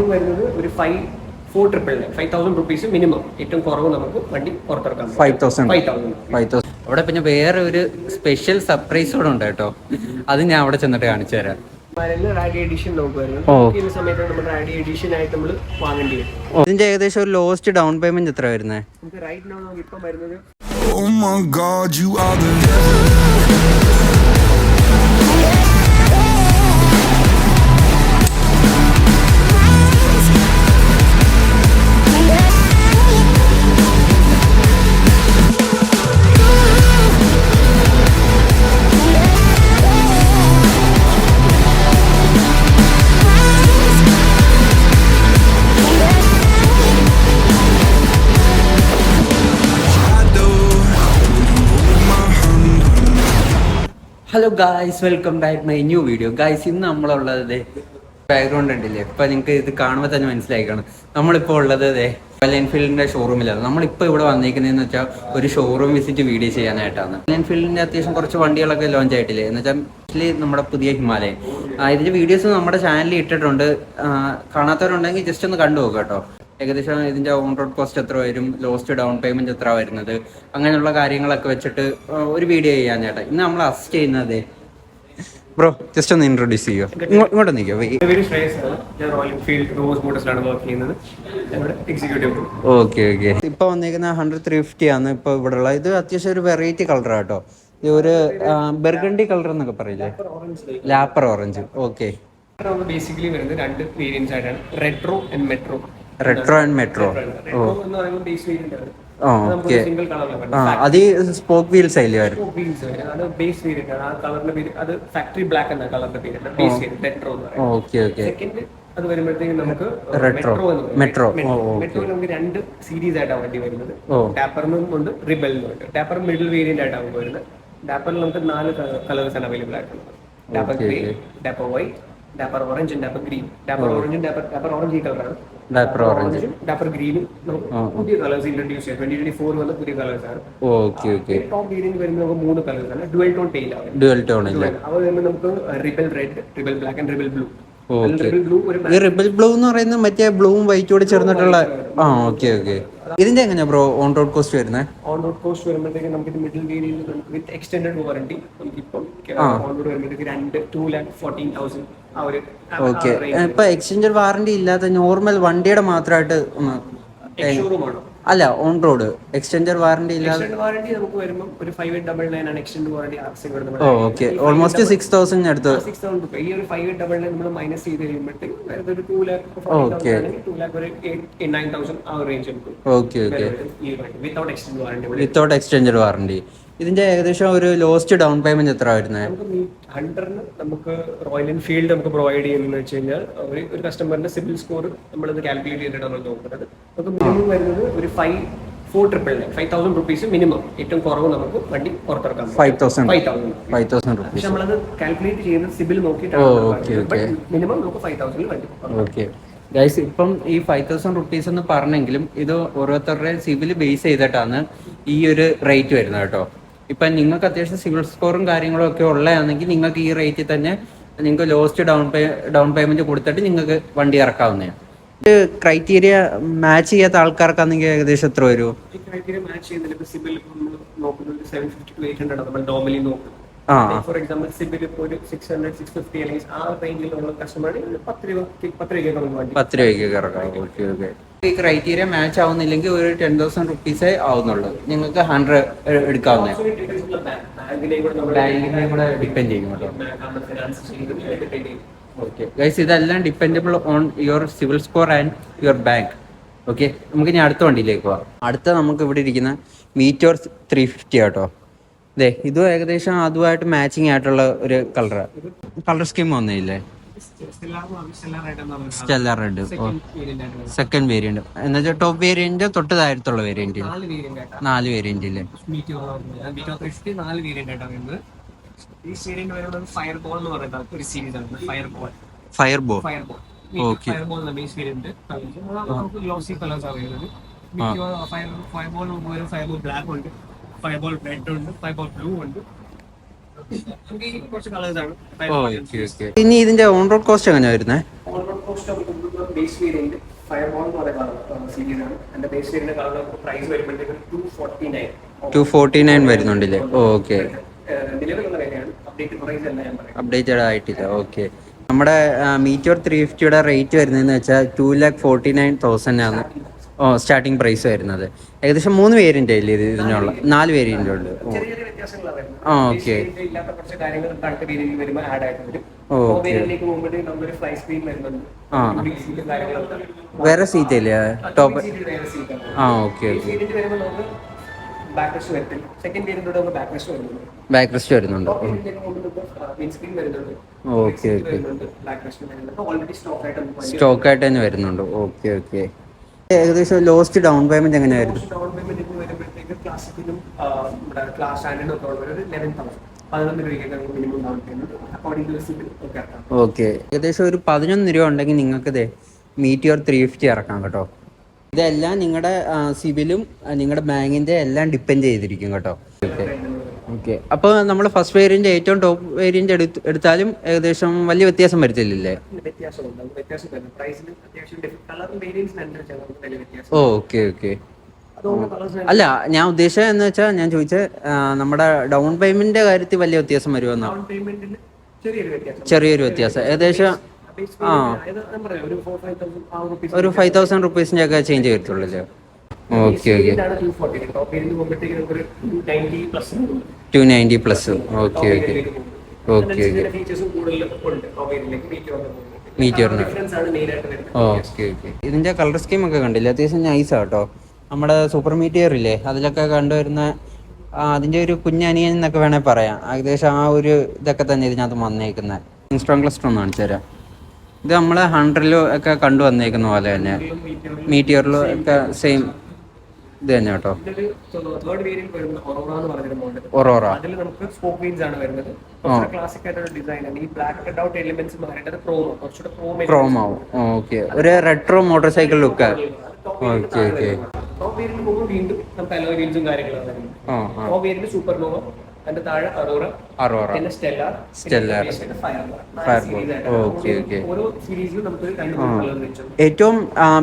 Minimum വരുന്നത് ഒരു five four triple nine five thousand rupees minimum ഏറ്റവും കുറവ് നമുക്ക് വണ്ടി പുറത്തിറക്കാം five thousand five thousand five thousand അവിടെ പിന്നെ വേറെ ഒരു സ്പെഷ്യൽ സർപ്രൈസ് കൂടെ ഉണ്ട് കേട്ടോ. അത് ഞാൻ അവിടെ ചെന്നിട്ട് കാണിച്ചു തരാം. റാഡി എഡിഷൻ നമുക്ക് ഈ സമയത്ത് നമ്മൾ റാഡി എഡിഷൻ ആയിട്ട് നമ്മൾ വാങ്ങേണ്ടി വരും. ഇതിന്റെ ഏകദേശം ഒരു ലോസ്റ്റ് ഡൗൺ പേയ്മെന്റ് എത്ര വരുന്നത് hello guys welcome back my new video guys ഇന്ന് നമ്മളുള്ളത് ബാക്ക്ഗ്രൗണ്ട് ഉണ്ടല്ലേ? ഇപ്പൊ നിങ്ങൾക്ക് ഇത് കാണുമ്പോൾ തന്നെ മനസ്സിലായിക്കാണ്. നമ്മളിപ്പോൾ ഉള്ളത് അതെ റോയൽ എൻഫീൽഡിന്റെ ഷോറൂമിലാണ് നമ്മളിപ്പോൾ ഇവിടെ വന്നിരിക്കുന്നതെന്ന് വെച്ചാൽ ഒരു ഷോറൂം വിസിറ്റ് വീഡിയോ ചെയ്യാനായിട്ടാണ്. റോയൽ എൻഫീൽഡിന്റെ അത്യാവശ്യം കുറച്ച് വണ്ടികളൊക്കെ ലോഞ്ച് ആയിട്ടില്ലേ? എന്ന് വെച്ചാൽ ഇതിൽ നമ്മുടെ പുതിയ ഹിമാലയൻ. ഇതിന്റെ വീഡിയോസ് നമ്മുടെ ചാനലിൽ ഇട്ടിട്ടുണ്ട്. കാണാത്തവരുണ്ടെങ്കിൽ ജസ്റ്റ് ഒന്ന് കണ്ടു നോക്കാം കേട്ടോ. ഏകദേശം ഇതിന്റെ ഓൺ റോഡ് കോസ്റ്റ് എത്ര വരും? ലോസ്റ്റ് ഡൗൺ പേയ്മെന്റ് എത്ര വരുന്നത്? അങ്ങനെയുള്ള കാര്യങ്ങളൊക്കെ വെച്ചിട്ട് ഒരു വീഡിയോ ചെയ്യാൻ ചേട്ടാ. ഇന്ന് നമ്മൾ അസിസ്റ്റ് ചെയ്യുന്നത്? ബ്രോ ജസ്റ്റ് ഒന്ന് ഇൻട്രൊഡ്യൂസ് ചെയ്യുക. ഇങ്ങോട്ട് നിൽക്കോ. എന്റെ പേര് ആണ്. ഞാൻ റോയൽ എൻഫീൽഡ് റോസ് മോട്ടോഴ്സിലാണ് വർക്ക് ചെയ്യുന്നത്. ഇവിടെ എക്സിക്യൂട്ടീവ് ഓക്കെ ഓക്കെ ഇപ്പൊ വന്നിരിക്കുന്ന ഹൺഡ്രഡ് ത്രീ ഫിഫ്റ്റി ആണ് ഇപ്പൊ ഇവിടെ ഉള്ള ഇത് അത്യാവശ്യം ഒരു വെറൈറ്റി കളർ ആട്ടോ. ഇത് ഒരു ബെർഗണ്ടി കളർ എന്നൊക്കെ പറയില്ലേ? ലാപ്പർ ഓറഞ്ച് ഓക്കെ ബേസിക്കലി വരുന്നത് രണ്ട് വേരിയൻസ് ആയിട്ടാണ്. Retro and metro retro and metro oh നമുക്ക് ഓക്കെ ആ അത് സ്പോക്ക് വീൽസ് ആയില്ലേ? വരും അത് ബേസ് വേരിയന്റ് ആണ്. ആ കളറിന്റെ പേര് അത് ഫാക്ടറി ബ്ലാക്ക് എന്ന കളറിന്റെ പേര് ബേസ് വേരിയന്റ് റെട്രോ എന്ന് പറയുന്നത്. ഓക്കെ ഓക്കെ സെക്കൻഡ് അത് വരുമ്പോഴത്തേക്കും നമുക്ക് മെട്രോ മെട്രോ യിൽ നമുക്ക് രണ്ട് സീരീസ് ആയിട്ടാണ് വണ്ടി വരുന്നത്. ടാപ്പറിനും ഉണ്ട് റിബലിനും ഉണ്ട്. ടാപ്പർ മിഡിൽ വേരിയന്റ് ആയിട്ടാണ് വരുന്നത്. ടാപ്പറിൽ നമുക്ക് നാല് കളേഴ്സ് ആണ് അവൈലബിൾ ആയിട്ടുള്ളത്. Dapper green grey dapper white dapper ഓറഞ്ചും ഡാപ്പർ ഗ്രീൻ ഡാപ്പർ ഓറഞ്ചും ഡാപ്പർ ഡാപ്പർ ഓറഞ്ച് ഈ കളറാണ് ഡാപ്പർ ഓറഞ്ച് ഡാപ്പർ ഗ്രീനും പുതിയ കളേഴ്സ് ഇൻട്രൊഡ്യൂസ് ചെയ്യാം. ട്വന്റി ട്വന്റി ഫോർ വന്ന പുതിയ കളേഴ്സ് ആണ്. ഓക്കെ ഓക്കെ ടോപ്പ് ഗ്രീനിൽ വരുന്ന നമുക്ക് മൂന്ന് കളേഴ്സ് ആണ്. ഡുവൽ ടോൺ ടെയിൽ ആണ്. ഡുവൽ ടോൺ അവ വരുമ്പോൾ നമുക്ക് rebel red rebel black and rebel blue ഈ റിബൽ ബ്ലൂ എന്ന് പറയുന്നത് മറ്റേ ബ്ലൂവും വൈറ്റും കൂടെ ചേർന്നിട്ടുള്ള ആ ഓക്കെ ഓക്കെ ഇതിന്റെ എങ്ങനെയാ ബ്രോ ഓൺ റോഡ് കോസ്റ്റ് വരുന്നത് ഓൺ റോഡ് കോസ്റ്റ് വരുമ്പോഴത്തേക്ക് നമുക്ക് middle variant with extended warranty നമുക്കിപ്പം ഓൺ റോഡ് വരുമ്പോഴത്തേക്ക് രണ്ട് ടു ലാക്ക് ഫോർട്ടീൻ തൗസൻഡ് ആ ഒരു ഓക്കെ ഇപ്പൊ എക്സ്ചേഞ്ചർ വാറണ്ടി ഇല്ലാത്ത നോർമൽ വണ്ടിയുടെ മാത്രമായിട്ട് ഒന്ന് ഷോറൂം ആണോ? അല്ല ഓൺ റോഡ് എക്സ്റ്റൻഡർ വാറണ്ടി ഇല്ലാതെ വാറണ്ടി നമുക്ക് വരുമ്പോൾ ഒരു ഫൈവ് എയ്റ്റ് ഡബിൾ നയൻ ആണ് extend warranty okay almost six thousand അടുത്ത്. സിക്സ് തൗസൻഡ് ഈ ഒരു ഫൈവ് എയ്റ്റ് ഡബിൾ നയൻ നമ്മൾ മൈനസ് ചെയ്ത് കഴിയുമ്പോഴത്തേക്ക് ഒരു two Okay. Okay two lakh ഒരു എയ്റ്റ് നയൻ തൗസൻഡ് ആ range okay okay without extend warranty without extend warranty ഇതിന്റെ ഏകദേശം ഒരു ലോസ്റ്റ് ഡൗൺ പേയ്മെന്റ് എത്ര വരുന്നത് നമുക്ക് ഹൺഡ്രഡിന് നമുക്ക് റോയൽ എൻഫീൽഡ് നമുക്ക് പ്രൊവൈഡ് ചെയ്യുന്നത് വെച്ച് കഴിഞ്ഞാൽ ഒരു ഒരു കസ്റ്റമറിന്റെ സിബിൽ സ്കോർ നമ്മൾ ഇത് കാൽക്കുലേറ്റ് ചെയ്തിട്ട് നമ്മൾ നോക്കുന്നത്. നമുക്ക് മിനിമം വരുന്നത് ഒരു five four triple nine five thousand rupees minimum ഏറ്റവും കുറവ് നമുക്ക് വണ്ടി പുറത്തിറക്കാം five thousand five thousand five thousand rupees നമ്മളത് കാൽക്കുലേറ്റ് ചെയ്യുന്നത് സിബിൽ നോക്കിയിട്ടാണ്. മിനിമം നമുക്ക് ഫൈവ് തൗസൻഡ് വണ്ടി. ഓക്കെ ഗൈസ് ഇപ്പം ഈ ഫൈവ് തൗസൻഡ് റുപ്പീസ് എന്ന് പറഞ്ഞെങ്കിലും ഇത് ഓരോരുത്തരുടെ സിവിൽ ബേസ് ചെയ്തിട്ടാണ് ഈ ഒരു റേറ്റ് വരുന്നത് കേട്ടോ. ഇപ്പൊ നിങ്ങൾക്ക് അത്യാവശ്യം സിവിൽ സ്കോറും കാര്യങ്ങളും ഒക്കെ ഉള്ളതാണെങ്കിൽ നിങ്ങൾക്ക് ഈ റേറ്റിൽ തന്നെ നിങ്ങൾക്ക് lowest down pay down payment കൊടുത്തിട്ട് നിങ്ങൾക്ക് വണ്ടി ഇറക്കാവുന്നതാണ്. ഇത് ക്രൈറ്റീരിയ മാച്ച് ചെയ്യാത്ത ആൾക്കാർക്കാണെങ്കിൽ ഏകദേശം എത്ര വരുമോ ഈ ക്രൈറ്റീരിയ മാച്ച് ഇപ്പോൾ സിബിൽ നോക്കുന്നത് seven fifty to eight hundred നമ്മൾ നോർമലി നോക്കുന്നത്. ആ. ഫോർ എക്സാമ്പിൾ സിബിൽ ഇപ്പോൾ ഒരു സിക്സ് ഹൺഡ്രഡ് സിക്സ് ഫിഫ്റ്റി അല്ലെങ്കിൽ ആ റേഞ്ചിലുള്ള കസ്റ്റമർ പത്ത് രൂപ പത്ത് രൂപയ്ക്ക് വണ്ടി. പത്ത് രൂപയ്ക്ക് ഇറക്കാം ഓക്കെ ഓക്കെ ഈ ക്രൈറ്റീരിയ മാച്ച് ആവുന്നില്ലെങ്കിൽ ഒരു ടെൻ തൗസൻഡ് റുപ്പീസേ ആവുന്നുള്ളൂ. നിങ്ങൾക്ക് ഹൺഡ്രഡ് എടുക്കാവുന്ന. ബാങ്കിനെ കൂടെ ഡിപ്പെൻഡ് ചെയ്യും ഓക്കെ ഗൈസ് ഇതെല്ലാം dependable on your CIBIL score and your bank okay നമുക്ക് ഇനി അടുത്ത വണ്ടിയിലേക്ക് പോവാം. അടുത്ത നമുക്ക് ഇവിടെ ഇരിക്കുന്ന മീറ്റോർ ത്രീ ഫിഫ്റ്റി ആട്ടോ. അതെ ഇതും ഏകദേശം അതുമായിട്ട് മാച്ചിങ് ആയിട്ടുള്ള ഒരു കളറാണ് കളർ സ്കീം വന്നില്ലേ സ്റ്റെല്ലാർ റെഡ് സെക്കൻഡ് വേരിയന്റ് എന്നുവെച്ചാൽ ടോപ്പ് വേരിയന്റ് തൊട്ട് താഴത്തുള്ള വേരിയന്റ് നാല് വേരിയന്റ് ഇല്ലേ? ഫയർ ബോൾ എന്ന് പറയുന്നത് ഒരു സീരീസ് ആണ്. Fireball fireball fireball fireball base variant നമുക്ക് ഗ്ലോസി കളേഴ്സ് ആണ് വരുന്നത്. മീറ്റോ ഫയർ ഫയർ ബോൾ നമുക്ക് ഫയർ ബോൾ ബ്ലാക്ക് ഉണ്ട്. ഫയർ ബോൾ റെഡ് ഉണ്ട്. ഫയർ ബോൾ ബ്ലൂ ഉണ്ട്. ഇനി ഇതിന്റെ ഓൺ റോഡ് കോസ്റ്റ് എങ്ങനെയാ വരുന്നത് on road cost base variant fire ball എന്ന് പറയുന്ന സീരീസ് ആണ്. എന്റെ ബേസ് വേരിയന്റ് കളർ പ്രൈസ് വരുമ്പോഴത്തേക്ക് two forty nine two forty nine വരുന്നുണ്ടല്ലേ okay. നിലവിലുള്ള അപ്ഡേറ്റ് പ്രൈസ് അല്ല ഞാൻ പറയുന്നത് അപ്ഡേറ്റഡ് ആയിട്ടില്ല. ഓക്കെ. നമ്മുടെ മീറ്റോർ ത്രീ ഫിഫ്റ്റിയുടെ റേറ്റ് വരുന്നതെന്ന് വെച്ചാൽ two lakh forty nine thousand ആണ് ഓ സ്റ്റാർട്ടിംഗ് പ്രൈസ് വരുന്നത്. ഏകദേശം മൂന്ന് വേരിയന്റ് ഇല്ലേ ഇത് ഇതിനുള്ള? നാല് വേരിയന്റ് ഉണ്ട് ഓ ഇല്ലാത്ത കുറച്ച് കാര്യങ്ങൾ വരുമ്പോൾ ആഡ് ആയിട്ട് വരും. വേറെ സീറ്റ് ഇല്ലേ ടോപ്പ് ആ ഓക്കെ ബാക്ക് റെസ്റ്റ് വരുന്നുണ്ട്. Okay okay. സ്റ്റോക്ക് ആയിട്ട് തന്നെ വരുന്നുണ്ട്. Okay okay. ഏകദേശം ലോസ്റ്റ് ഡൗൺ പേയ്മെന്റ് എങ്ങനെയായിരുന്നു? ക്ലാസിക്കിലും നമ്മുടെ ക്ലാസ് സ്റ്റാൻഡേർഡും ഒക്കെ ഉള്ള ഒരു ലെവൻ തൗസൻഡ് പതിനൊന്ന് രൂപയ്ക്കൊക്കെ minimum down payment according to CIBIL ഒക്കെ ഓക്കെ ഏകദേശം ഒരു പതിനൊന്ന് രൂപ ഉണ്ടെങ്കിൽ നിങ്ങൾക്ക് ഇതേ മീറ്റിയോർ ത്രീ ഫിഫ്റ്റി ഇറക്കാം കേട്ടോ. ഇതെല്ലാം നിങ്ങളുടെ സിബിലും നിങ്ങളുടെ ബാങ്കിന്റെ എല്ലാം ഡിപ്പെൻഡ് ചെയ്തിരിക്കും കേട്ടോ. ഓക്കെ ഓക്കെ അപ്പോൾ നമ്മൾ ഫസ്റ്റ് വേരിയന്റ് ഏറ്റവും ടോപ്പ് വേരിയന്റ് എടുത്ത് എടുത്താലും ഏകദേശം വലിയ വ്യത്യാസം വരുത്തില്ലേ ഓക്കെ ഓക്കെ അല്ല ഞാൻ ഉദ്ദേശിച്ചത് എന്ന് വെച്ചാൽ ഞാൻ ചോദിച്ച നമ്മുടെ ഡൗൺ പേയ്മെന്റിന്റെ കാര്യത്തിൽ വലിയ വ്യത്യാസം വരുമെന്നോ? ഡൗൺ പേയ്മെന്റിൽ ചെറിയൊരു വ്യത്യാസം. ഏകദേശം ആ. ഒരു ഫൈവ് തൗസൻഡ് റുപ്പീസിന്റെ ഒക്കെ ചേഞ്ച് വരത്തുള്ളൂ okay okay two ninety plus okay okay okay okay ഫീച്ചേഴ്സും കൂടുതൽ ഉണ്ട്. ടോപ്പ് വേരിയന്റിലേക്ക് മീറ്റ് വന്നു മീറ്റിയറിന് ഡിഫറൻസ് ആണ് മെയിൻ ആയിട്ട് വരുന്നത്. ഓക്കെ ഓക്കെ ഇതിന്റെ കളർ സ്കീം ഒക്കെ കണ്ടില്ല? അത്യാവശ്യം നൈസാ കേട്ടോ. നമ്മുടെ സൂപ്പർ മീറ്റിയർ ഇല്ലേ? അതിലൊക്കെ കണ്ടുവരുന്ന അതിന്റെ അതിന്റെ ഒരു കുഞ്ഞനിയൻ എന്നൊക്കെ വേണേൽ പറയാം. ഏകദേശം ആ ഒരു ഇതൊക്കെ തന്നെ ഇതിനകത്ത് വന്നേക്കുന്നത് ഇൻസ്ട്രോൺ ക്ലസ്റ്റർ ഒന്ന് കാണിച്ചു തരാം. ഇത് നമ്മൾ ഹൺഡ്രഡിലും ഒക്കെ കണ്ടു വന്നേക്കുന്ന പോലെ തന്നെ. മീറ്റിയറിലും ഒക്കെ സെയിം ഇത് തന്നെ കേട്ടോ. ഒറോറ ക്രോമാവും ഓക്കെ ഒരു retro motorcycle look okay okay top variant പോകുമ്പോൾ വീണ്ടും നമുക്ക് അലോ വീൽസും വരുന്നത് ടോപ്പ് വേരിയന്റ് സൂപ്പർ നോവ അതിന്റെ താഴെ അറോറ അറോറ പിന്നെ സ്റ്റെല്ലാർ. ഓരോ സീരീസിലും നമുക്ക് രണ്ട് കളർ വെച്ചു. ഏറ്റവും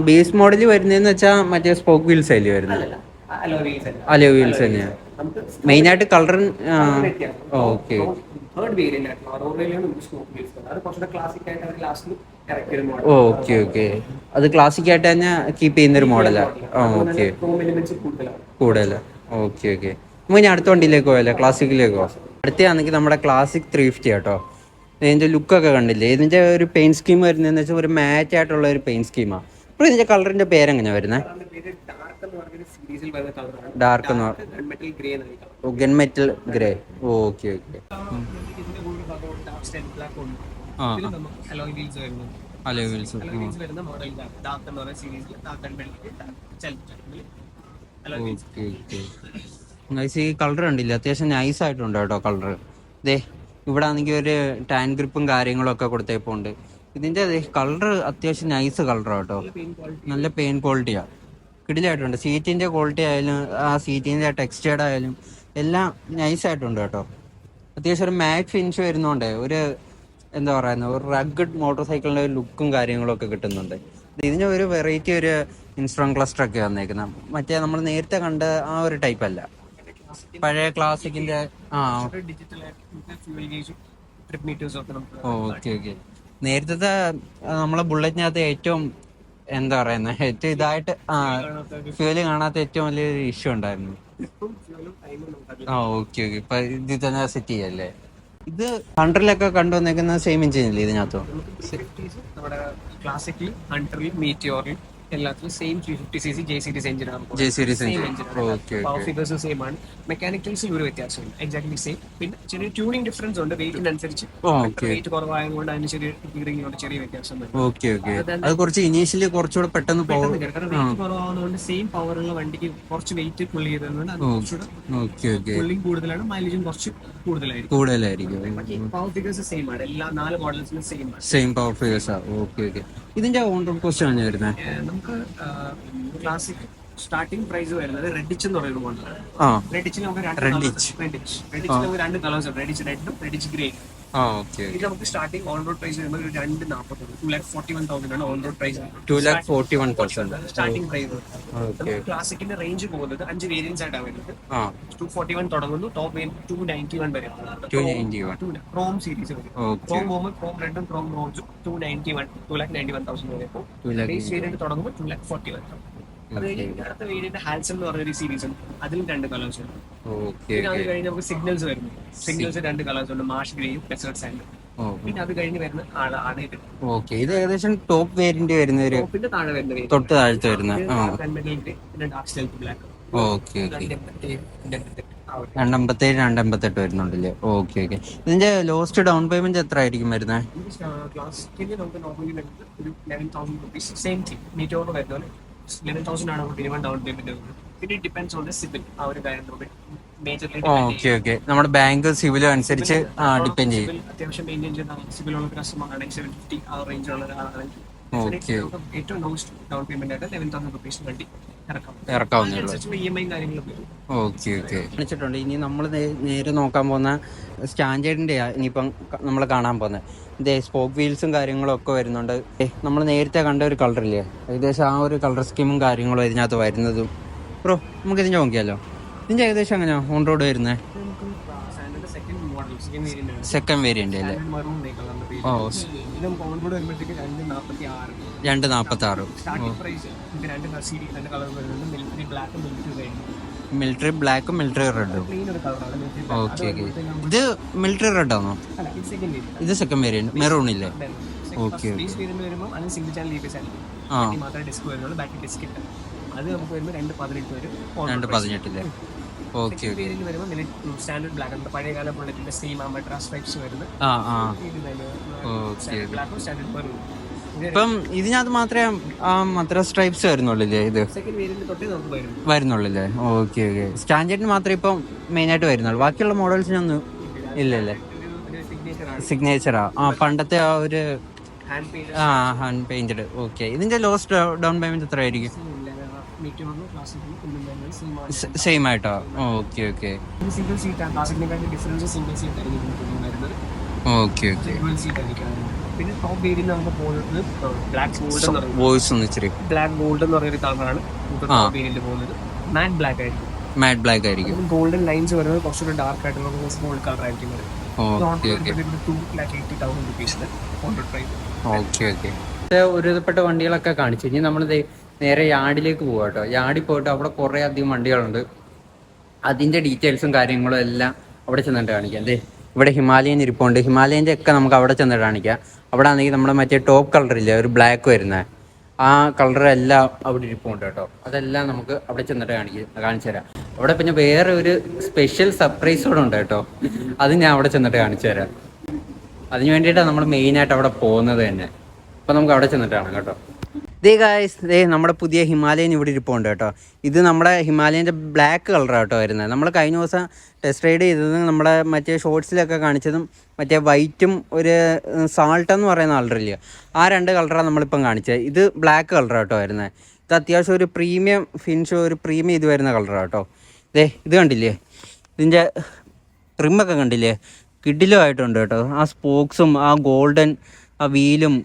ബേസ് മോഡൽ വരുന്നതെന്ന് വെച്ചാൽ മറ്റേ സ്പോക്ക് വീൽസ് ആയില്ലേ വരുന്നത്? അല്ല. അലോ വീൽസ് അലോ വീൽസ് തന്നെയാണ് മെയിൻ ആയിട്ട് കളർ ഓക്കെ തേർഡ് വേരിയന്റ് ആയിരുന്നു അറോറയിലാണ് നമുക്ക് അത് കുറച്ചുകൂടെ ക്ലാസിക് ആയിട്ട് അവർ ലാസ്റ്റിൽ ഇറക്കിയ ഒരു മോഡൽ ഓക്കെ ഓക്കെ അത് ക്ലാസിക് ആയിട്ട് തന്നെ കീപ്പ് ചെയ്യുന്ന ഒരു മോഡലാണ് ഓക്കെ ക്രോം എലിമെന്റ്സ് കൂടുതലാണ്. കൂടുതൽ. ഓക്കെ ഓക്കെ നമുക്ക് ഞാൻ അടുത്ത വണ്ടിയിലേക്ക് പോയല്ലേ ക്ലാസിക്കിലേക്ക് പോകാം അടുത്താണെങ്കിൽ നമ്മുടെ ക്ലാസിക് ത്രീ ഫിഫ്റ്റി കേട്ടോ ഇതിന്റെ ലുക്കൊക്കെ കണ്ടില്ലേ? ഇതിന്റെ ഒരു പെയിൻ സ്കീം വരുന്നതെന്ന് വെച്ചാൽ ഒരു മാച്ച് ആയിട്ടുള്ള ഒരു പെയിൻ സ്കീമാണ് അപ്പോൾ ഇതിന്റെ കളറിന്റെ പേരെങ്ങനെയാ വരുന്നത് ഡാർക്ക് എന്ന് പറഞ്ഞൊരു സീരീസിൽ വരുന്ന. കളറാണ് ഡാർക്ക് എന്ന് മെറ്റൽ ഗ്രേ എന്നാണ് colour gun metal grey okay okay wheels alloy wheels okay okay. Nice ഈ കളർ കണ്ടില്ല? അത്യാവശ്യം നൈസ് ആയിട്ടുണ്ട് കേട്ടോ കളർ ദേ ഇവിടെ ആണെങ്കിൽ ഒരു ടാൻ ഗ്രിപ്പും കാര്യങ്ങളും ഒക്കെ കൊടുത്തേപ്പുണ്ട്. ഇതിന്റെ കളർ അത്യാവശ്യം നൈസ് കളറാണ് കേട്ടോ. നല്ല പെയിൻ ക്വാളിറ്റിയാ കിടിലായിട്ടുണ്ട്. സീറ്റിന്റെ ക്വാളിറ്റി ആയാലും ആ സീറ്റിന്റെ ടെക്സ്റ്റേർഡ് ആയാലും എല്ലാം നൈസ് ആയിട്ടുണ്ട് കേട്ടോ. അത്യാവശ്യം ഒരു മാറ്റ് ഫിനിഷ് വരുന്നോണ്ടേ ഒരു എന്താ പറയുന്നത് ഒരു റഗഡ് മോട്ടോർ സൈക്കിളിന്റെ ഒരു ലുക്കും കാര്യങ്ങളും ഒക്കെ കിട്ടുന്നുണ്ട് ഇതിന് ഒരു വെറൈറ്റി ഒരു ഇൻസ്ട്രോൺ ക്ലസ്റ്റർ ഒക്കെ വന്നേക്കുന്നത് മറ്റേ നമ്മൾ നേരത്തെ കണ്ട ആ ഒരു ടൈപ്പ് അല്ല. പഴയ ക്ലാസിക്കിന്റെ ആ ഓക്കെ ഓക്കെ നേരത്തെ നമ്മളെ ബുള്ളറ്റിനകത്ത് ഏറ്റവും എന്താ പറയുന്നത് ഏറ്റവും ഇതായിട്ട് ഫ്യൂൽ കാണാത്ത ഏറ്റവും വലിയൊരു ഇഷ്യൂ ഉണ്ടായിരുന്നു. ആ ഓക്കെ ഓക്കെ. ഇപ്പൊ ഇതിൽ തന്നെ സെറ്റ് ചെയ്യല്ലേ? ഇത് ഹൺഡ്രഡിലൊക്കെ കണ്ടുവന്നേക്കുന്ന സെയിം എഞ്ചിൻ അല്ലേ ഇതിനകത്തോ? ക്ലാസിക്കലി ഹൺഡ്രഡിൽ മീറ്റിയോറിൽ എല്ലാത്തിലും same three fifty C C J series എഞ്ചിനാണ് ജെ സീരീസ് സെയിം എഞ്ചിൻ എഞ്ചിനാണ് പവർ ഫിഗേഴ്സ് സെയിം ആണ്. മെക്കാനിക്കൽസിൽ ഒരു വ്യത്യാസമില്ല എക്സാക്ട്ലി സെയിം പിന്നെ ചെറിയ ട്യൂണിംഗ് ഡിഫറൻസ് ഉണ്ട്. വെയിറ്റിനനുസരിച്ച് വെയിറ്റ് കുറവായതുകൊണ്ട് അതിന് ചെറിയ കൊണ്ട് ചെറിയ വ്യത്യാസം അത് കുറച്ച് ഇനീഷ്യലി കുറച്ചുകൂടെ പെട്ടെന്ന് കുറവാകുന്നതുകൊണ്ട് സെയിം പവറുള്ള വണ്ടിക്ക് കുറച്ച് വെയിറ്റ് പുള്ളി ചെയ്തതുകൊണ്ട് അത് കുറച്ചുകൂടെ ഓക്കെ ഓക്കെ പുള്ളിങ് കൂടുതലാണ്. മൈലേജും കുറച്ച് കൂടുതലായിരിക്കും. കൂടുതലായിരിക്കും. പവർ ഫിഗേഴ്സ് സെയിം ആണ്. എല്ലാ നാല് മോഡൽസിലും സെയിം ആണ്. സെയിം പവർ ഫിഗേഴ്സ് ആണ് ഓക്കെ ഓക്കെ ഇതിന്റെ ഓൺ റോഡ് കോസ്റ്റ് ആണ് വരുന്നത് നമുക്ക് ക്ലാസിക് സ്റ്റാർട്ടിംഗ് പ്രൈസ് വരുന്നത് റെഡിച്ച് എന്ന് പറയുന്ന മോഡലാണ് ആ. റെഡിച്ചിൽ നമുക്ക് രണ്ട്. റെഡിച്ച് റെഡിച്ചിൽ നമുക്ക് രണ്ട് കളേഴ്സ് ഉണ്ട്. റെഡിച്ച് റെഡും റെഡിച്ച് ഗ്രേ ആ ഓക്കെ ഇത് നമുക്ക് സ്റ്റാർട്ടിംഗ് ഓൺ റോഡ് പ്രൈസ് വരുമ്പോൾ ഒരു രണ്ട് നാൽപ്പത്തൊന്ന് two lakh forty one thousand ആണ് on road price two lakh forty one thousand starting price ക്ലാസിക്കിന്റെ range പോകുന്നത് അഞ്ച് വേരിയൻസ് ആയിട്ടാണ് വരുന്നത്. ടു ഫോർട്ടി വൺ തുടങ്ങുന്നു ടോപ്പ് ടു നയന്റി വൺ വരെ two ninety one chrome series chrome പോകുമ്പോൾ ക്രോം രണ്ടും chrome റോസും two ninety one two lakh ninety one thousand വരെ പോകും. ബേസ് വേരിയന്റ് തുടങ്ങുമ്പോൾ ടു ലാക്ക് ഫോർട്ടി വൺ അത് കഴിഞ്ഞ് അടുത്ത വേരിയന്റ് ഹാൻസം എന്ന് പറഞ്ഞൊരു സീരീസ് ഉണ്ട്. അതിലും രണ്ട് കളേഴ്സ് ഉണ്ട്. പിന്നെ അത് കഴിഞ്ഞ് നമുക്ക് സിഗ്നൽസ് വരുന്നു. സിഗ്നൽസ് രണ്ട് കളേഴ്സ് ഉണ്ട്. മാഷ് ഗ്രേയും ഡെസേർട്ട് സാൻഡ് പിന്നെ അത് കഴിഞ്ഞ് വരുന്ന ആണ് ആണ് ഇത് ഓക്കെ ഇത് ഏകദേശം ടോപ്പ് വേരിയന്റ് വരുന്ന ഒരു ടോപ്പിന്റെ താഴെ വരുന്ന. തൊട്ട് താഴത്ത് വരുന്ന ഡാർക്ക് സ്റ്റെൽത്ത് ബ്ലാക്ക് ഓക്കെ രണ്ടമ്പത്തേഴ് രണ്ടമ്പത്തെട്ട് വരുന്നുണ്ടല്ലേ? ഓക്കെ ഓക്കെ ഇതിന്റെ ലോസ്റ്റ് ഡൗൺ പേയ്മെന്റ് എത്ര ആയിരിക്കും വരുന്നത്? ലെവൻ തൗസൻഡ് ആണ് മിനിമം ഡൗൺ പേയ്മെന്റ് പിന്നെ ഡിപെൻഡ്സ് ഓൺ ദ സിബിൽ ആ ഒരു കാര്യം മേജർലി ഓക്കെ ഓക്കെ നമ്മുടെ ബാങ്ക് സിവിലും അനുസരിച്ച് ഡിപെൻഡ് ഡിപ്പെൻഡ് ചെയ്യും. അത്യാവശ്യം മെയിന്റെയിൻ ചെയ്യുന്ന ഉള്ള കസ്റ്റമർ ആണെങ്കിൽ സെവൻ ഫിഫ്റ്റി ആ റേഞ്ച് ഉള്ള ഓക്കെ ഏറ്റവും ലോസ്റ്റ് ഡൗൺ പേയ്മെന്റ് ആയിട്ട് ലെവൻ തൗസൻഡ് റുപ്പീസ് വേണ്ടി ഇറക്കാവുന്നേ ഉള്ളൂ. Okay okay. കാണിച്ചിട്ടുണ്ട്. ഇനി നമ്മൾ നേരെ നോക്കാൻ പോകുന്ന സ്റ്റാൻഡേർഡിന്റെ ഇനിയിപ്പം നമ്മൾ കാണാൻ പോകുന്നത്. ഇതേ സ്പോക്ക് വീൽസും കാര്യങ്ങളും ഒക്കെ വരുന്നുണ്ട്. നമ്മൾ നേരത്തെ കണ്ട ഒരു കളർ കളറില്ലേ ഏകദേശം ആ ഒരു കളർ സ്കീമും കാര്യങ്ങളും ഇതിനകത്ത് വരുന്നതും. ബ്രോ നമുക്ക് ഇതിന്റെ നോക്കിയാലോ? ഇതിന്റെ ഏകദേശം എങ്ങനെയാ? ഓൺ റോഡ് വരുന്നത് സെക്കൻഡ് വേരിയന്റ് അല്ലേ? ഓ രണ്ട് നാൽപ്പത്തി ആറ് military black military red okay okay ഇത് മിലിറ്ററി റെഡ് ആണോ ഇത് സെക്കൻഡ് വേരിയന്റ് മെറൂൺ ഇല്ലേ? ഓക്കെ ആ. അത് നമുക്ക് വരുമ്പോൾ രണ്ട് പതിനെട്ട് വരും. രണ്ട് പതിനെട്ടില്ലേ ഓക്കെ സ്റ്റാൻഡേർഡ് ബ്ലാക്ക് പഴയ പഴയകാല ബുള്ളറ്റിന്റെ സെയിം ആ സ്ട്രൈപ്സ് വരുന്നത് ഓക്കെ സ്റ്റാൻഡേർഡ് ഇപ്പം ഇതിനകത്ത് മാത്രമേ ആ മദ്രാസ് സ്ട്രൈപ്സ് വരുന്നുള്ളില്ലേ ഇത്? വരുന്നുള്ളില്ലേ? ഓക്കെ ഓക്കെ സ്റ്റാൻഡേർഡിന് മാത്രമേ ഇപ്പം മെയിനായിട്ട് വരുന്നുള്ളൂ. ബാക്കിയുള്ള മോഡൽസിനൊന്നും ഇല്ലല്ലേ? സിഗ്നേച്ചറാ ആ. പണ്ടത്തെ ആ ഒരു ആ ഹാൻഡ് പെയിന്റഡ് ഓക്കെ ഇതിന്റെ ലോസ്റ്റ് ഡൗൺ പേയ്മെന്റ് എത്ര ആയിരിക്കും സെയിം ആയിട്ടോ? ഓക്കെ ഓക്കെ ഓക്കെ ഓക്കെ പിന്നെ ടോപ്പ് വേരിയന്റ് നമുക്ക് പോകുന്നത് ബ്ലാക്ക് ഗോൾഡ് എന്ന് പറയുന്നത് വോയിസ് ഒന്ന് ഇച്ചിരി ബ്ലാക്ക് ഗോൾഡ് എന്ന് പറയുന്ന കളറാണ് ടോപ്പ് വേരിയന്റ് പോകുന്നത്. മാറ്റ് ബ്ലാക്ക് ആയിരിക്കും. മാറ്റ് ബ്ലാക്ക് ആയിരിക്കും. ഗോൾഡൻ ലൈൻസ് വരുന്നത് കുറച്ചുകൂടി ഡാർക്ക് ആയിട്ടുള്ള ഗോൾഡ് കളർ ആയിരിക്കും ഒരുവിധപ്പെട്ട വണ്ടികളൊക്കെ കാണിച്ചു. ഇനി നമ്മൾ നേരെ യാർഡിലേക്ക് പോകാം കേട്ടോ. യാർഡിൽ പോയിട്ട് അവിടെ കുറേ അധികം വണ്ടികളുണ്ട്. അതിന്റെ ഡീറ്റെയിൽസും കാര്യങ്ങളും എല്ലാം അവിടെ ചെന്നിട്ട് കാണിക്കാം. അതെ ഇവിടെ ഹിമാലയൻ ഇരിപ്പുണ്ട്. ഹിമാലയന്റെ ഒക്കെ നമുക്ക് അവിടെ ചെന്നിട്ട് കാണിക്കാം. അവിടെ ആണെങ്കിൽ നമ്മുടെ മറ്റേ ടോപ്പ് കളർ ഇല്ല ഒരു ബ്ലാക്ക് വരുന്നത് ആ കളർ എല്ലാം അവിടെ ഇരിപ്പുണ്ട് കേട്ടോ. അതെല്ലാം നമുക്ക് അവിടെ ചെന്നിട്ട് കാണിക്കാം കാണിച്ചു തരാം. അവിടെ പിന്നെ വേറെ ഒരു സ്പെഷ്യൽ സർപ്രൈസ് കൂടെ ഉണ്ട് കേട്ടോ. അത് ഞാൻ അവിടെ ചെന്നിട്ട് കാണിച്ചു തരാം. അതിന് വേണ്ടിയിട്ടാണ് നമ്മൾ മെയിനായിട്ട് അവിടെ പോകുന്നത് തന്നെ. അപ്പോൾ നമുക്ക് അവിടെ ചെന്നിട്ട് കാണാം കേട്ടോ. ദേ ഗായ്സ് ദേ നമ്മുടെ പുതിയ ഹിമാലയൻ ഇവിടെ ഇരിപ്പുണ്ട് കേട്ടോ. ഇത് നമ്മുടെ ഹിമാലയന്റെ ബ്ലാക്ക് കളറാണ് കേട്ടോ വരുന്നത്. നമ്മൾ കഴിഞ്ഞ ദിവസം ടെസ്റ്റ് റൈഡ് ചെയ്തത് നമ്മുടെ മറ്റേ ഷോർട്സിലൊക്കെ കാണിച്ചതും മറ്റേ വൈറ്റും ഒരു സാൾട്ട് എന്ന് പറയുന്ന കളറില്ല ആ രണ്ട് കളറാണ് നമ്മളിപ്പം കാണിച്ചത് ഇത് ബ്ലാക്ക് കളറാണ് കേട്ടോ വരുന്നത്. ഇത് അത്യാവശ്യം ഒരു പ്രീമിയം ഫിനിഷ് ഒരു പ്രീമിയം ഇത് വരുന്ന കളറാണ് കേട്ടോ ദേ ഇത് കണ്ടില്ലേ? ഇതിന്റെ ട്രിമ്മൊക്കെ കണ്ടില്ലേ? കിഡിലും ആയിട്ടുണ്ട് കേട്ടോ. ആ സ്പോക്സും ആ ഗോൾഡൻ ആ വീലും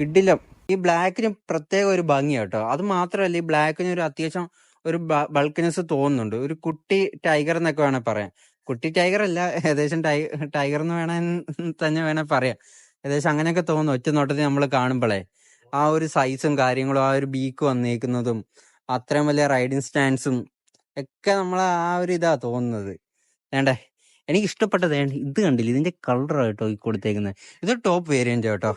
കിഡിലും ഈ ബ്ലാക്കിന് പ്രത്യേക ഒരു ഭംഗി കേട്ടോ അത് മാത്രമല്ല ഈ ബ്ലാക്കിന് ഒരു അത്യാവശ്യം ഒരു ബൾക്കിനെസ് തോന്നുന്നുണ്ട്. ഒരു കുട്ടി ടൈഗർ എന്നൊക്കെ വേണേൽ പറയാം. കുട്ടി ടൈഗർ അല്ല ഏകദേശം ടൈഗർ എന്ന് വേണേ തന്നെ വേണേൽ പറയാം. ഏകദേശം അങ്ങനെയൊക്കെ തോന്നുന്നു ഒറ്റ നോട്ടത്തിൽ നമ്മൾ കാണുമ്പോഴേ ആ ഒരു സൈസും കാര്യങ്ങളും ആ ഒരു ബീക്ക് വന്നേക്കുന്നതും അത്രയും വലിയ റൈഡിങ് സ്റ്റാൻഡ്സും ഒക്കെ നമ്മൾ ആ ഒരു ഇതാ തോന്നുന്നത്. വേണ്ടേ? എനിക്ക് ഇഷ്ടപ്പെട്ടത് ഇത് കണ്ടില്ല? ഇതിന്റെ കളർ കേട്ടോ ഈ കൊടുത്തേക്കുന്നത് ഇത് ടോപ്പ് വേരിയന്റ് കേട്ടോ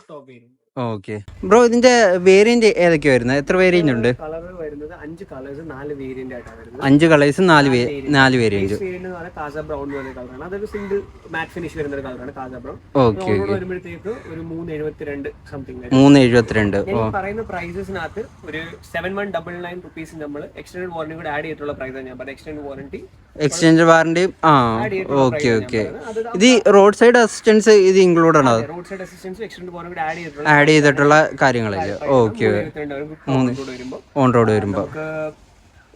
ഓക്കെ. ബ്രോ ഇതിന്റെ വേരിയന്റ് ഏതൊക്കെയാ വരുന്നത്? എത്ര വേരിയന്റ് ഉണ്ട്? കളർ വരുന്നത് അഞ്ച് കളേഴ്സ് നാല് വേരിയന്റ് ആയിട്ടാണ് വരുന്നത്. അഞ്ച് കളേഴ്സ് നാല് നാല് വേരിയന്റ് ബേസ് വേരിയന്റ് എന്ന് കാസ ബ്രൗൺ എന്ന് പറയുന്ന കളറാണ് അതൊരു സിംഗിൾ മാറ്റ് ഫിനിഷ് വരുന്ന ഒരു കളറാണ് കാസ ബ്രൗൺ ഓക്കെ ഓവറോൾ വരുമ്പോഴത്തേക്ക് ഒരു മൂന്ന് എഴുപത്തിരണ്ട് സംതിങ് വരും. മൂന്ന് എഴുപത്തിരണ്ട്. പറയുന്ന പ്രൈസസിനകത്ത് ഒരു seven one double nine rupees നമ്മൾ എക്സ്റ്റൻഡ് വാറണ്ടി കൂടെ ആഡ് ചെയ്തിട്ടുള്ള പ്രൈസാണ് ഞാൻ പറഞ്ഞത്. എക്സ്റ്റൻഡ് വാറണ്ടി എക്സ്ചേഞ്ച് വാറണ്ടി ആ ഓക്കെ ഓക്കെ. ഇത് റോഡ് സൈഡ് അസിസ്റ്റൻസ് ഇത് ഇൻക്ലൂഡ് ആണോ? Roadside assistance extend warranty കൂടെ ആഡ് ചെയ്തിട്ടുള്ള ആഡ് ചെയ്തിട്ടുള്ള കാര്യങ്ങളില്ല ഓക്കെ ഓൺ റോഡ് വരുമ്പോൾ നമുക്ക്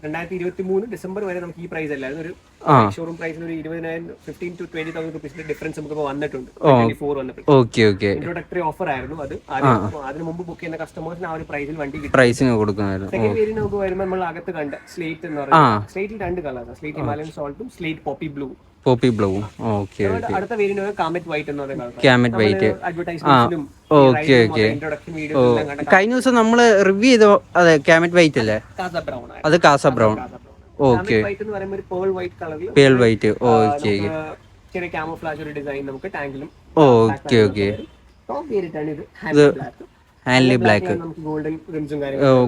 രണ്ടായിരത്തി ഇരുപത്തി മൂന്ന് ഡിസംബർ വരെ നമുക്ക് ഈ പ്രൈസ് അല്ലായിരുന്നു ഒരു ഷോറൂം പ്രൈസിന് ഒരു ഇരുപതിനായിരം ഫിഫ്റ്റീൻ ടു ട്വന്റി തൗസൻഡ് റുപ്പീസിന്റെ ഡിഫറൻസ് നമുക്ക് വന്നിട്ടുണ്ട്. ഫോർ ഇൻട്രോഡക്ടറി ഓഫർ ആയിരുന്നു. അത് അതിന് മുമ്പ് ബുക്ക് ചെയ്യുന്ന കസ്റ്റമേഴ്സിന് ആ ഒരു പ്രൈസിൽ വണ്ടി കിട്ടും. പ്രൈസിന് കൊടുക്കുന്നായിരുന്നു സെക്കൻഡ് വേരിയന്റ് നമുക്ക് വരുമ്പോൾ നമ്മൾ അകത്ത് കണ്ട സ്ലേറ്റ് എന്ന്. പറയുന്നത്. സ്ലേറ്റിൽ രണ്ട് കളറാണ് സ്ലേറ്റ് ഹിമാലയൻ സോൾട്ടും സ്ലേറ്റ് പോപ്പി ബ്ലൂ പോപ്പി ബ്ലൂവും ഓക്കെ അടുത്ത വേരിയന്റ് കാമറ്റ് വൈറ്റ് എന്ന് പറയുന്ന കളർ ക്യാമറ്റ് വൈറ്റ് ആ ഓക്കെ ഓക്കെ ഓ കഴിഞ്ഞ ദിവസം നമ്മൾ റിവ്യൂ ചെയ്തോ അതെ ക്യാമറ്റ് വൈറ്റ് അല്ലേ? അത് Kaza brown okay pearl white okay okay ചെറിയ ക്യാമോഫ്ലാജ് ഒരു ഡിസൈൻ നമുക്ക് ടാങ്കിലും ഓക്കെ ഓക്കെ ഇത് ഹാൻഡ് ബ്ലാക്ക്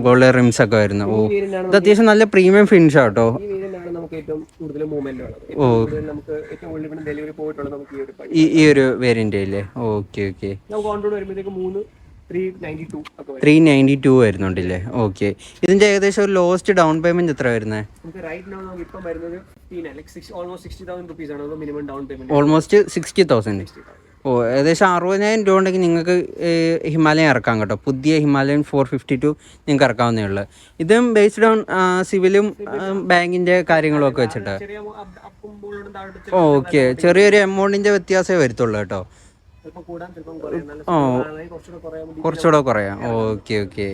ഗോൾഡൻ റിംസും ഒക്കെ വരുന്നു. ഓ. ഇത് അത്യാവശ്യം നല്ല പ്രീമിയം ഫിനിഷ് ആട്ടോ നമുക്ക് ഈ ഒരു വേരിയന്റ് അല്ലേ? Okay okay. Three ninety two വരുന്നുണ്ടല്ലേ? Okay. ഇതിന്റെ ഏകദേശം ഒരു ലോസ്റ്റ് ഡൗൺ പേയ്മെന്റ് എത്ര വരുന്നത് ഓൾമോസ്റ്റ് സിക്സ്റ്റി തൗസൻഡ് ഓ ഏകദേശം അറുപതിനായിരം രൂപ ഉണ്ടെങ്കിൽ നിങ്ങൾക്ക് ഹിമാലയൻ ഇറക്കാം കേട്ടോ. പുതിയ ഹിമാലയൻ ഫോർ ഫിഫ്റ്റി ടു നിങ്ങൾക്ക് ഇറക്കാവുന്നേ ഉള്ളൂ. ഇതും ബേസ്ഡ് ഓൺ സിവിലും ബാങ്കിന്റെ കാര്യങ്ങളും ഒക്കെ വെച്ചിട്ട്. ഓക്കെ. ചെറിയൊരു എമൗണ്ടിന്റെ വ്യത്യാസമേ വരുത്തുള്ളൂ കേട്ടോ. ഓ കുറച്ചുകൂടെ കുറയാം. Okay okay.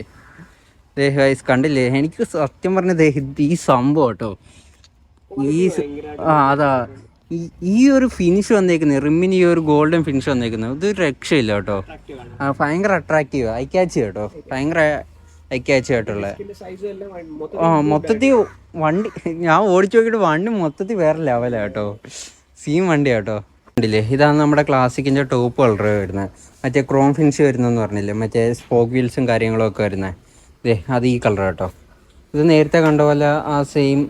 ഗൈസ് കണ്ടില്ലേ? എനിക്ക് സത്യം പറഞ്ഞ ദേ ഈ സംഭവം കേട്ടോ. ഈ അതാ. ഈ- ഒരു ഫിനിഷ് വന്നേക്കുന്നത് റിമ്മിന് ഈ ഒരു ഗോൾഡൻ ഫിനിഷ് വന്നേക്കുന്നത് ഇത് രക്ഷയില്ല കേട്ടോ. ആ ഭയങ്കര അട്രാക്റ്റീവ് ഐ ക്യാച്ച് കേട്ടോ. ഭയങ്കര ഐ ക്യാച്ച് ആയിട്ടുള്ള. ആ മൊത്തത്തിൽ വണ്ടി ഞാൻ ഓടിച്ചു നോക്കിയിട്ട് വണ്ടി മൊത്തത്തിൽ വേറെ ലെവലാണ് കേട്ടോ. സീം വണ്ടി കേട്ടോ. കണ്ടില്ലേ? ഇതാണ് നമ്മുടെ ക്ലാസിക്കിന്റെ ടോപ്പ് കളർ വരുന്നത് മറ്റേ ക്രോം ഫിനിഷ് വരുന്നതെന്ന് പറഞ്ഞില്ലേ? മറ്റേ സ്പോക്ക് വീൽസും കാര്യങ്ങളും ഒക്കെ വരുന്നത് ഇതേ അത് ഈ കളർ കേട്ടോ. ഇത് നേരത്തെ കണ്ട പോലെ ആ സെയിം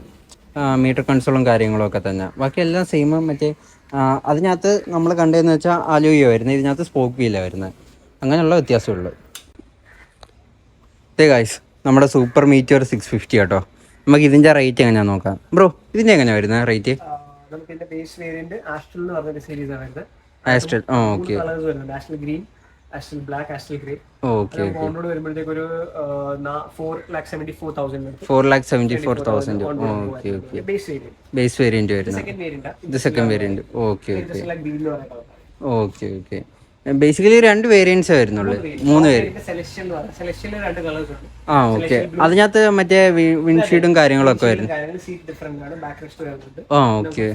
മീറ്റർ കൺസോളും കാര്യങ്ങളൊക്കെ തന്നെ. ബാക്കി എല്ലാം സെയിം മറ്റേ അതിനകത്ത് നമ്മൾ കണ്ടതെന്ന് വെച്ചാൽ അലോയോ വരുന്നത് ഇതിനകത്ത് സ്പോക്ക് വീലാണ് വരുന്നത് അങ്ങനെയുള്ള വ്യത്യാസമുള്ളു. ഇതേ ഗായ്സ് നമ്മുടെ സൂപ്പർ മീറ്റർ സിക്സ് ഫിഫ്റ്റി കേട്ടോ നമുക്ക് ഇതിന്റെ റേറ്റ് എങ്ങനെയാ നോക്കാം? ബ്രോ ഇതിന്റെ എങ്ങനെയാണ് വരുന്നത് റേറ്റ് നമുക്ക് ഇതിന്റെ ബേസ് വേരിയന്റ് ആസ്ട്രൽ എന്ന് പറഞ്ഞ സീരീസ് ആണ് വരുന്നത് ആസ്ട്രൽ ആ ഓക്കെ കളേഴ്സ് വരുന്നുണ്ട്. Astral green astral black astral grey okay on road വരുമ്പോഴത്തേക്ക് ഒരു four lakh seventy four thousand four lakh seventy four thousand okay okay base variant വരുന്നത് second variant okay okay okay okay basically രണ്ട് വേരിയൻസേ വരുന്നുള്ളൂ. മൂന്ന് പേര് ആ ഓക്കെ അതിനകത്ത് മറ്റേ വിൻഷീഡും കാര്യങ്ങളൊക്കെ വരുന്നു. ആ okay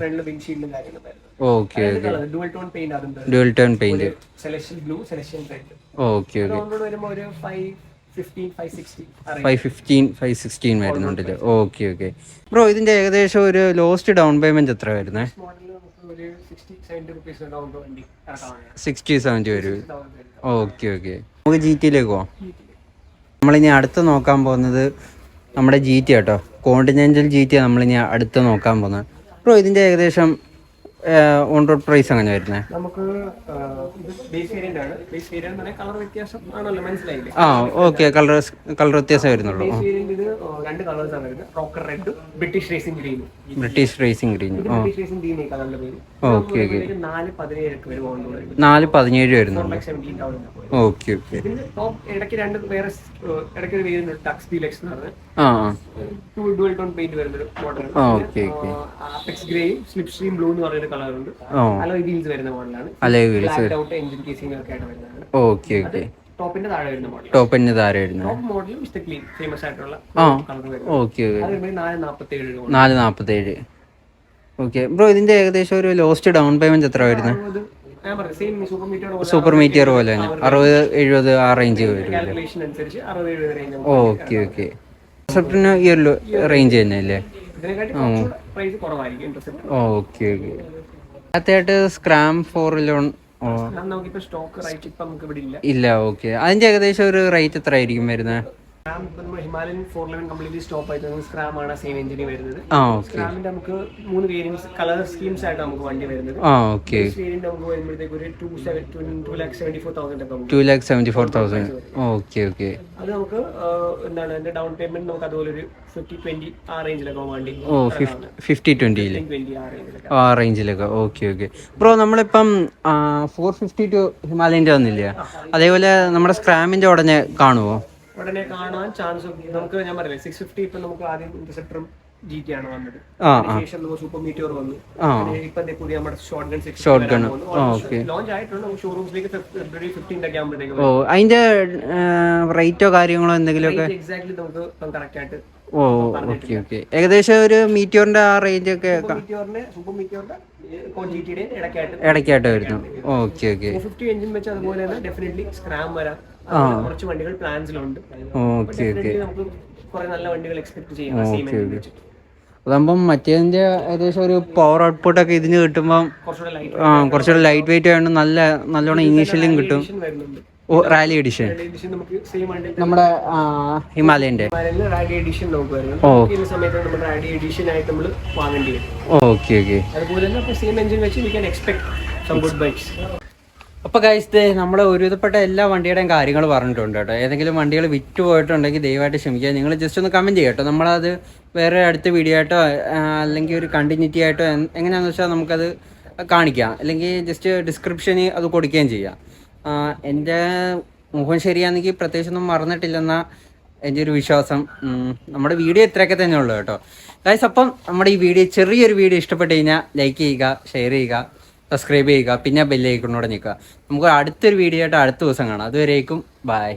okay okay dual tone paint okay okay five fifteen five sixteen വരുന്നുണ്ടല്ലേ okay okay bro ഇതിന്റെ ഏകദേശം ഒരു ലോസ്റ്റ് ഡൗൺ പേയ്മെന്റ് എത്ര വരുന്നത് ഒരു സിക്സ്റ്റി സെവന്റി റുപ്പീസ് ഡൗൺ വണ്ടി. ഇറക്കാവുന്നതാണ് സിക്സ്റ്റി സെവന്റി വരും. ഓക്കെ ഓക്കെ നമുക്ക് ജി ടിയിലേക്ക് പോവാം. നമ്മളിനി അടുത്ത് നോക്കാൻ പോകുന്നത് നമ്മുടെ ജി ടി കേട്ടോ കോണ്ടിനെന്റൽ ജി ടി നമ്മളിനി അടുത്ത് നോക്കാൻ പോകുന്നത്. ബ്രോ ഇതിന്റെ ഏകദേശം ഓൺ റോഡ് പ്രൈസ് അങ്ങനെ വരുന്നത് നമുക്ക് ബേസ് വേരിയന്റ് ആണ്. ബേസ് വേരിയന്റ് എന്ന് കളർ വ്യത്യാസം ആണല്ലോ മനസ്സിലായില്ലേ? ആ ഓക്കെ കളർ കളർ വ്യത്യാസം വരുന്നുള്ളൂ. ബേസ് വേരിയന്റ് ഇത് രണ്ട് കളേഴ്സ് ആണ് വരുന്നത്. റോക്കർ റെഡും ബ്രിട്ടീഷ് റേസിംഗ് ഗ്രീനും. British racing green. British racing green ഈ കളറിന്റെ പേര്. Okay okay. നാല് പതിനേഴൊക്കെ വരുമ്പോൾ നാല് പതിനേഴ് തൗസൻഡ് ഓക്കെ ഓക്കെ. ടോപ്പ് ഇടയ്ക്ക് രണ്ട് വേറെ ഇടയ്ക്ക് ഒരു വേരിയന്റ് ടക്സ് ഡീലക്സ് എന്ന് പറഞ്ഞത് ടു ഡുവൽ ടോൺ പെയിന്റ് മോഡലാണ്. ആപെക്സ് ഗ്രേയും സ്ലിപ്പ് സ്ട്രീം ബ്ലൂ എന്ന് പറയുന്ന കളർ ഉണ്ട്. അലോയ് വീൽസ് വരുന്ന മോഡലാണ് alloy wheels black engine casing ഒക്കെ ആയിട്ട് വരുന്നതാണ് ഓക്കെ ഓക്കെ ടോപ്പിന്റെ താഴെ വരുന്ന മോഡൽ ടോപ്പിന്റെ താഴെ മിസ്റ്റർ ക്ലീൻ ഫേമസ് ആയിട്ടുള്ള കളർ ഓക്കെ നാല് നാൽപ്പത്തി ഏഴ് ഓക്കെ ബ്രോ ഇതിന്റെ ഏകദേശം ഒരു ലോസ്റ്റ് ഡൗൺ പേയ്മെന്റ് എത്ര വരുന്നത് സൂപ്പർ മീറ്റർ മീറ്റിയർ പോലെ തന്നെ. അറുപത് എഴുപത് ആ റേഞ്ച് വരും ഓക്കെ ഓക്കെ ഇന്റർസെപ്റ്റിന് ഈ ഒരു റേഞ്ച് തന്നെ അല്ലേ? ഇതിനെക്കാട്ടി പ്രൈസ് കുറവായിരിക്കും ഇന്റർസെപ്റ്റ് ഓക്കെ ഓക്കെ അടുത്തായിട്ട് സ്ക്രാം ഫോറിലോൺ ഇല്ല. ഓക്കെ അതിന്റെ ഏകദേശം ഒരു റേറ്റ് എത്ര ആയിരിക്കും വരുന്നത്? Himalayan four eleven completely stop ആയിട്ട് സ്ക്രാം ആണ് സെയിം എഞ്ചിൻ വരുന്നത്. സ്ക്രാമിന്റെ നമുക്ക് മൂന്ന് വേരിയൻസ് കളർ സ്കീംസ് ആയിട്ട് നമുക്ക് വണ്ടി വരുന്നത്. വേരിയന്റ് നമുക്ക് വരുമ്പോഴത്തേക്ക് ഒരു two two lakh seventy four thousand two lakh seventy four thousand okay okay അത് നമുക്ക് എന്താണ് അതിന്റെ ഡൗൺ പേയ്മെന്റ് നമുക്ക് അതുപോലെ ഒരു ഫിഫ്റ്റി ട്വന്റി ആ റേഞ്ചിലൊക്കെ വണ്ടി. ഓ ഫിഫ്റ്റി ട്വന്റിയിൽ ട്വന്റി ആ റേഞ്ചിലൊക്കെ ആ റേഞ്ചിലൊക്കെ ഓക്കെ ഓക്കെ ബ്രോ നമ്മളിപ്പം ഫോർ ഫിഫ്റ്റി ടു ഹിമാലയന്റെ വന്നില്ലേ? അതേപോലെ നമ്മുടെ സ്ക്രാമിന്റെ ഉടനെ കാണുമോ ഉടനെ കാണാൻ ചാൻസ് നമുക്ക് ഞാൻ പറയാം സിക്സ് ഫിഫ്റ്റി ഇപ്പൊ നമുക്ക് ആദ്യം ഇന്റർസെപ്റ്ററും ജി ടി ആണ് വന്നത്. അതിനുശേഷം നമുക്ക് സൂപ്പർ മീറ്റിയോർ വന്നു. ഇപ്പൊ പുതിയ നമ്മുടെ ഷോർട്ട് ഗൺ gun. ആ, ലോഞ്ച് ആയിട്ടുണ്ട്. നമുക്ക് ഷോറൂംസിലേക്ക് ഫെബ്രുവരി ഫിഫ്റ്റീൻ ഒക്കെ ആകുമ്പോഴത്തേക്ക് ഓ അതിന്റെ റേറ്റോ കാര്യങ്ങളോ എന്തെങ്കിലുമൊക്കെ? എക്സാക്ട്ലി നമുക്ക് കറക്റ്റ് ആയിട്ട് ഓ ഓക്കെ ഓക്കെ ഏകദേശം ഒരു മീറ്റിയോറിന്റെ ആ റേഞ്ച് ഒക്കെ ഇടയ്ക്കായിട്ട് വരുന്നു. ഓക്കെ ഓക്കെ ഫിഫ്റ്റി എഞ്ചിൻ വെച്ച് അതുപോലെ തന്നെ ഡെഫിനറ്റ്ലി സ്ക്രാം വരാം. കുറച്ച് വണ്ടികൾ പ്ലാൻസിലുണ്ട്. നമുക്ക് കുറെ നല്ല വണ്ടികൾ എക്സ്പെക്ട് ചെയ്യാം. അതാകുമ്പം മറ്റേതിന്റെ ഏകദേശം ഒരു പവർ ഔട്ട്പുട്ട് ഒക്കെ ഇതിന് കിട്ടുമ്പം കുറച്ചുകൂടെ ലൈറ്റ് വെയിറ്റ് ആയതുകൊണ്ട് നല്ല നല്ലോണം ഇനീഷ്യലും കിട്ടും. ഓ റാലി എഡിഷൻ നമ്മുടെ ഹിമാലയന്റെ ഓക്കെ ഓക്കെ. അപ്പോൾ കഴിച്ചത് നമ്മുടെ ഒരുവിധപ്പെട്ട എല്ലാ വണ്ടിയുടെയും കാര്യങ്ങൾ പറഞ്ഞിട്ടുണ്ട് കേട്ടോ. ഏതെങ്കിലും വണ്ടികൾ വിറ്റ് പോയിട്ടുണ്ടെങ്കിൽ ദയവായിട്ട് ക്ഷമിക്കുക. നിങ്ങൾ ജസ്റ്റ് ഒന്ന് കമന്റ് ചെയ്യട്ടോ നമ്മളത് വേറെ അടുത്ത വീഡിയോ ആയിട്ടോ അല്ലെങ്കിൽ ഒരു കണ്ടിന്യൂറ്റി ആയിട്ടോ എങ്ങനെയാണെന്ന് വെച്ചാൽ നമുക്കത് കാണിക്കാം. അല്ലെങ്കിൽ ജസ്റ്റ് ഡിസ്ക്രിപ്ഷന് അത് കൊടുക്കുകയും ചെയ്യാം. എന്റെ മുഖം ശരിയാണെങ്കിൽ പ്രത്യേകിച്ചൊന്നും മറന്നിട്ടില്ലെന്ന എന്റെ ഒരു വിശ്വാസം. നമ്മുടെ വീഡിയോ ഇത്രയൊക്കെ തന്നെ ഉള്ളൂ കേട്ടോ. ഗൈസ് അപ്പം നമ്മുടെ ഈ വീഡിയോ ചെറിയൊരു വീഡിയോ ഇഷ്ടപ്പെട്ട് കഴിഞ്ഞാൽ ലൈക്ക് ചെയ്യുക ഷെയർ ചെയ്യുക. സബ്സ്ക്രൈബ് ചെയ്യുക പിന്നെ ബെല്ലൈക്കണോടെ നിൽക്കുക നമുക്ക് അടുത്തൊരു വീഡിയോ ആയിട്ട് അടുത്ത ദിവസം കാണാം. അതുവരേക്കും ബൈ